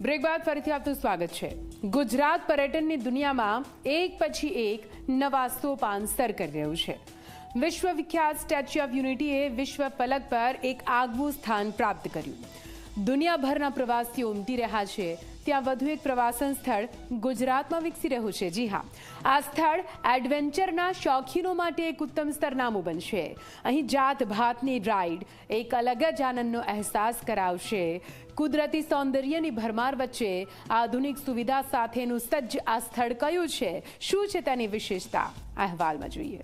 Break બાદ ફરીથી આપનું સ્વાગત છે. ગુજરાત પર્યટનની દુનિયામાં એક પછી એક નવા સોપાન સર કરી રહ્યું છે. વિશ્વ વિખ્યાત સ્ટેચ્યુ ઓફ યુનિટીએ વિશ્વ પલક પર એક આગવું સ્થાન પ્રાપ્ત કર્યું. દુનિયાભરના પ્રવાસીઓ ઉમટી રહ્યા છે. ત્યાં વધુ એક પ્રવાસન સ્થળ ગુજરાતમાં વિકસી રહ્યું છે. જી હા. આ સ્થળ એડવેન્ચરના શોખીનો માટે એક ઉત્તમ સ્તરનામું બનશે. અહીં જાત ભાતની રાઈડ એક અલગ જ આનંદનો અહેસાસ કરાવશે. કુદરતી સૌંદર્યની ભરમાર વચ્ચે આધુનિક સુવિધા સાથેનું સજ્જ આ સ્થળ કયું છે? શું છે તેની વિશેષતા? અહેવાલમાં જોઈએ.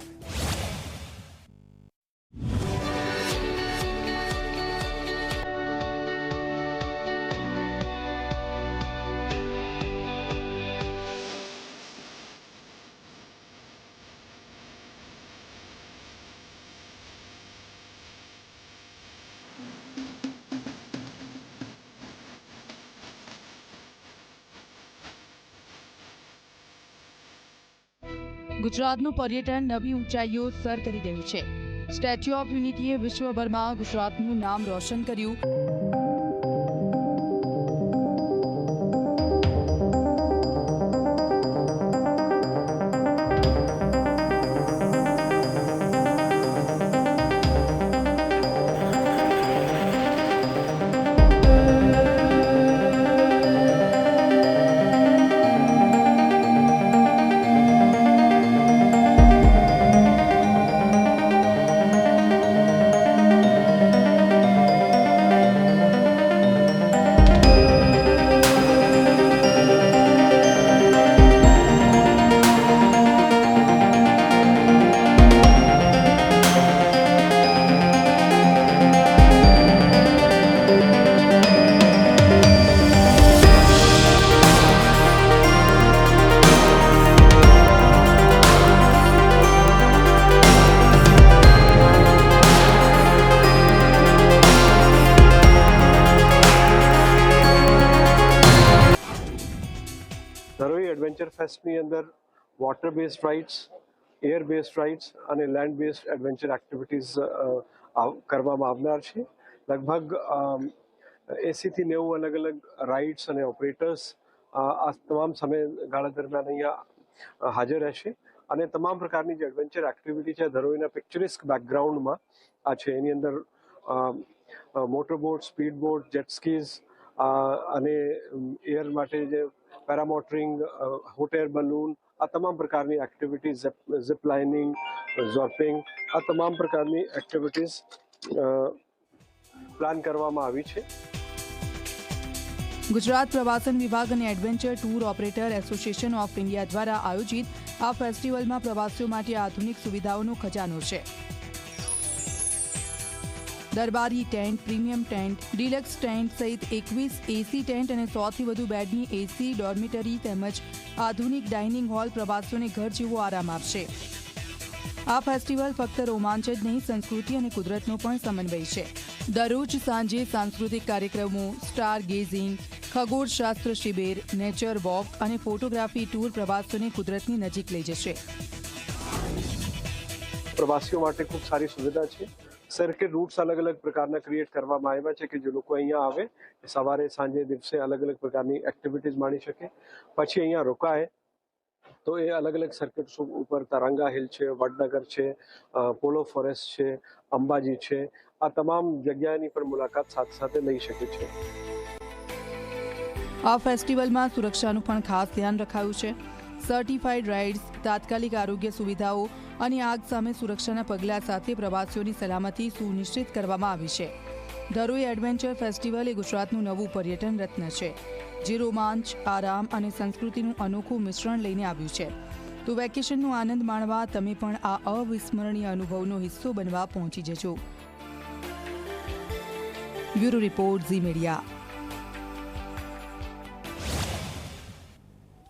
ગુજરાતનું પર્યટન નવી ઊંચાઈઓ સર કરી રહ્યું છે. સ્ટેચ્યુ ઓફ યુનિટીએ વિશ્વભરમાં ગુજરાતનું નામ રોશન કર્યું. ધરોઈ એડવેન્ચર ફેસ્ટની અંદર water based rides air based rides અને લેન્ડ બેઝડ એડવેન્ચર એક્ટિવિટીઝ કરવામાં આવનાર છે. લગભગ એસીથી નેવું અલગ અલગ રાઇડ્સ અને ઓપરેટર્સ આ તમામ સમયગાળા દરમિયાન અહીંયા હાજર રહેશે. અને તમામ પ્રકારની જે એડવેન્ચર એક્ટિવિટી છે, ધરોઈના પિક્ચરિસ્ક બેકગ્રાઉન્ડમાં આ છે. એની અંદર motorboat speed boat jet skis અને એર માટે જે પેરામોટરિંગ હોટ એર બલૂન આ તમામ પ્રકારની એક્ટિવિટીઝ ઝિપ લાઇનિંગ ઝોર્પિંગ આ તમામ પ્રકારની એક્ટિવિટીઝ પ્લાન કરવામાં આવી છે. ગુજરાત પ્રવાસન વિભાગ અને adventure tour operator association of India દ્વારા આયોજિત આ ફેસ્ટિવલમાં પ્રવાસીઓ માટે આધુનિક સુવિધાઓનો ખજાનો છે. દરબારી tent, premium tent, deluxe tent સહિત એકવીસ એસી ટેન્ટ અને સોથી વધુ બેડની એસી ડોર્મિટરી તેમજ આધુનિક ડાઇનિંગ હોલ પ્રવાસીઓને ઘર જેવો આરામ આપશે. આ ફેસ્ટિવલ ફક્ત રોમાંચ જ નહીં, સંસ્કૃતિ અને કુદરતનો પણ સમન્વય છે. દરરોજ સાંજે સાંસ્કૃતિક કાર્યક્રમો, સ્ટાર ગેઝિંગ ખગોળશાસ્ત્ર શિબિર, નેચર વોક અને ફોટોગ્રાફી ટૂર પ્રવાસીઓને કુદરતની નજીક લઈ જશે. પ્રવાસીઓ માટે ખૂબ સારી સુવિધા છે. સર્કિટ રૂટ્સ અલગ અલગ પ્રકારના ક્રિએટ કરવામાં આવ્યા છે કે જે લોકો અહીંયા આવે એ સવારે સાંજે દિવસે અલગ અલગ પ્રકારની એક્ટિવિટીઝ માણી શકે પછી અહીંયા રોકાય તો એ અલગ અલગ સર્કિટ્સ ઉપર તરંગા હિલ છે વડનગર છે પોલો ફોરેસ્ટ છે અંબાજી છે આ તમામ જગ્યાની પણ મુલાકાત સાથે સાથે લઈ શકે છે આ ફેસ્ટિવલમાં સુરક્ષાનું પણ ખાસ ધ્યાન રખાયું છે સર્ટિફાઈડ રાઇડ્સ તાત્કાલિક આરોગ્ય સુવિધાઓ અને આગ સામે સુરક્ષાના પગલાં સાથે પ્રવાસીઓની સલામતી સુનિશ્ચિત કરવામાં આવી છે. ધરોઈ એડવેન્ચર ફેસ્ટિવલ એ ગુજરાતનું નવું પર્યટન રત્ન છે, જે રોમાંચ, આરામ અને સંસ્કૃતિનું અનોખું મિશ્રણ લઈને આવ્યું છે. તો વેકેશનનો આનંદ માણવા તમે પણ આ અવિસ્મરણીય અનુભવનો હિસ્સો બનવા પહોંચી જજો. Bureau report Zee media.